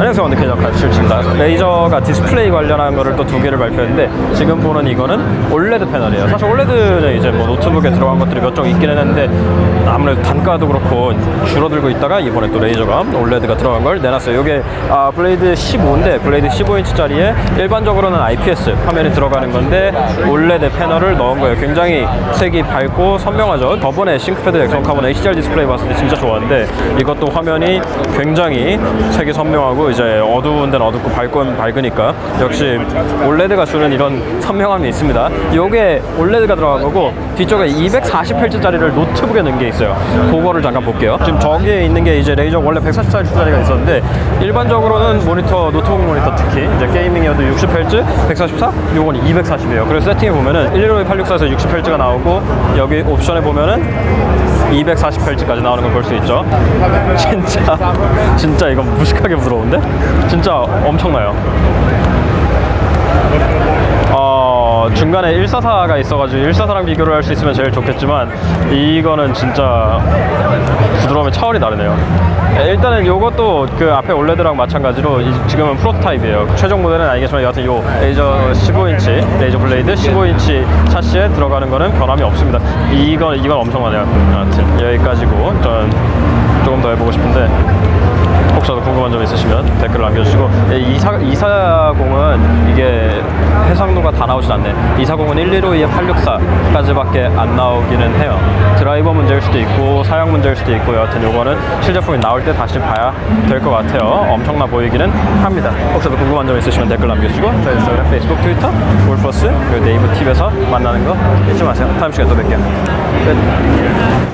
안녕하세요. 역할 실치입니다 레이저가 디스플레이 관련한 거를 또 두 개를 발표했는데 지금 보는 이거는 올레드 패널이에요. 사실 올레드는 이제 뭐 노트북에 들어간 것들이 몇 종 있기는 했는데 아무래도 단가도 그렇고 줄어들고 있다가 이번에 또 레이저가 올레드가 들어간 걸 내놨어요. 이게 아, 블레이드 15인데 블레이드 15인치짜리에 일반적으로는 IPS 화면이 들어가는 건데 올레드 패널을 넣은 거예요. 굉장히 색이 밝고 선명하죠. 저번에 싱크패드 엑선 카본 HDR 디스플레이 봤을 때 진짜 좋았는데 이것도 화면이 굉장히 색이 선명하고 이제 어두운 데는 어둡고 밝고 밝으니까 역시 올레드가 주는 이런 선명함이 있습니다. 요게 올레드가 들어간 거고 뒤쪽에 240Hz짜리를 노트북에 넣은 게 있어요. 그거를 잠깐 볼게요. 지금 저기에 있는 게 이제 레이저 원래 144Hz짜리가 있었는데 일반적으로는 모니터 노트북 모니터 특히 이제 게이밍이어도 60Hz, 144, 요건 240이에요. 그래서 세팅해 보면은 115, 864에서 60Hz가 나오고 여기 옵션에 보면은 240Hz까지 나오는 걸 볼 수 있죠. 진짜 진짜 이건 무식하게 부드러운데? 진짜 엄청나요. 어, 중간에 144가 있어가지고 144랑 비교를 할 수 있으면 제일 좋겠지만 이거는 진짜 부드러움의 차원이 다르네요. 예, 일단은 요것도 그 앞에 올레드랑 마찬가지로 이- 지금은 프로토타입이에요. 최종 모델은 아니겠지만 여하튼 요 레이저 15인치 레이저 블레이드 15인치 차시에 들어가는 거는 변함이 없습니다. 이건 이건 엄청나네요. 아무튼 여기까지고 전 조금 더 해보고 싶은데 혹시라도 궁금한 점 있으시면 댓글 남겨주시고 예, 이사, 240은 이게 해상도가 다 나오진 않네. 240은 1152에 864까지밖에 안 나오기는 해요. 드라이버 문제일 수도 있고 사양 문제일 수도 있고 여하튼 요거는 실제품이 나올 때 다시 봐야 될 것 같아요. 엄청나 보이기는 합니다. 혹시라도 궁금한 점 있으시면 댓글 남겨주시고 저희 인스타그램, 페이스북, 트위터, 골플러스 그리고 네이버 팁에서 만나는 거 잊지 마세요. 다음 시간에 또 뵐게요. 끝